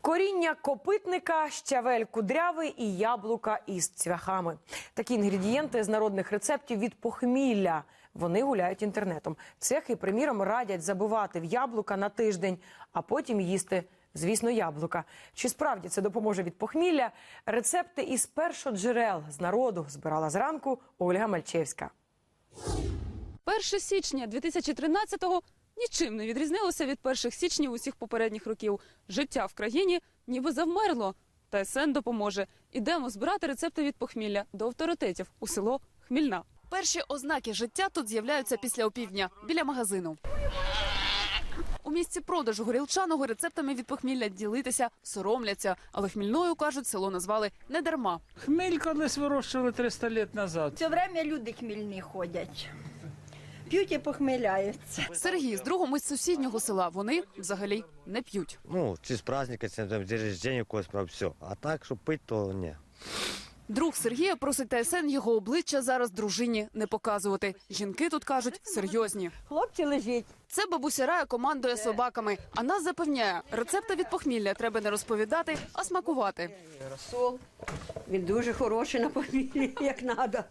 Коріння копитника, щавель кудрявий і яблука із цвяхами. Такі інгредієнти з народних рецептів від похмілля. Вони гуляють інтернетом. Цехи, приміром, радять забивати в яблука на тиждень, а потім їсти. Звісно, яблука. Чи справді це допоможе від похмілля? Рецепти із першоджерел з народу збирала зранку Ольга Мальчевська. 1 січня 2013-го нічим не відрізнилося від перших січнів усіх попередніх років. Життя в країні ніби завмерло. Та СН допоможе. Ідемо збирати рецепти від похмілля до авторитетів у село Хмільна. Перші ознаки життя тут з'являються після опівдня біля магазину. У місці продажу горілчаного рецептами від похмілля ділитися соромляться, але хмільною кажуть, село назвали не дарма. Хмель колись вирощували 300 років назад. Все время люди хмільні ходять. П'ють і похмеляються. Сергій з другом із сусіднього села. Вони взагалі не п'ють. Ну, чи з праздника, чи там день когось, прав, все. А так, щоб пити, то ні. Друг Сергія просить ТСН його обличчя зараз дружині не показувати. Жінки тут кажуть серйозні. Хлопці лежать. Це бабуся Рая командує собаками. А нас запевняє, рецепти від похмілля треба не розповідати, а смакувати. Розсол. Він дуже хороший на похміллі, як треба.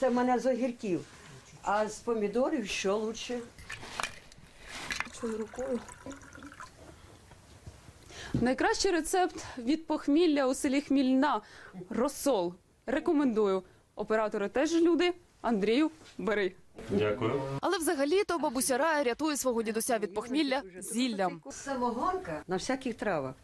Це в мене з огірків. А з помідорів що лучше? рукою. Найкращий рецепт від похмілля у селі Хмільна розсол. Рекомендую. Оператори теж люди. Андрію, бери. Дякую. Але взагалі то бабуся Рая рятує свого дідуся від похмілля зіллям. Самогонка на всяких травах.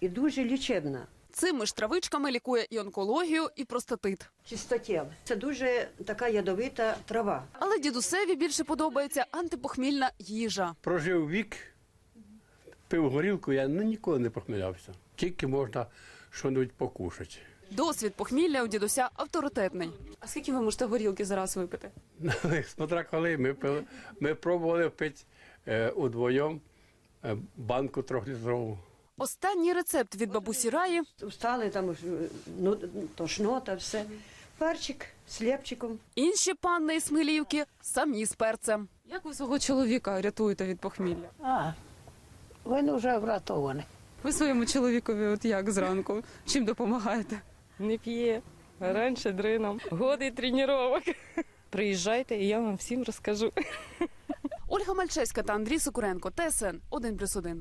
І дуже лічебна. Цими ж травичками лікує і онкологію, і простатит. Чистотіл. Це дуже така ядовита трава. Але дідусеві більше подобається антипохмільна їжа. прожив вік, пив горілку, я ну, ніколи не похмілявся. Тільки можна щось покушати. Досвід похмілля у дідуся авторитетний. А скільки ви можете горілки зараз випити? Смотря коли ми пили, ми пробували пити е, удвоєм е, банку трьохлітрову. Останній рецепт від бабусі Раї Встали там ну, тошнота, все. Перчик з лепчиком. інші панни із Смилівки самі з перцем. Як ви свого чоловіка рятуєте від похмілля? А, він вже врятований. Ви своєму чоловікові от як зранку? Чим допомагаєте? не п'є. Раніше дрином. Годи тренувань. Приїжджайте, і я вам всім розкажу. Ольга Мальчевська та Андрій Сокуренко. ТСН 1+,1.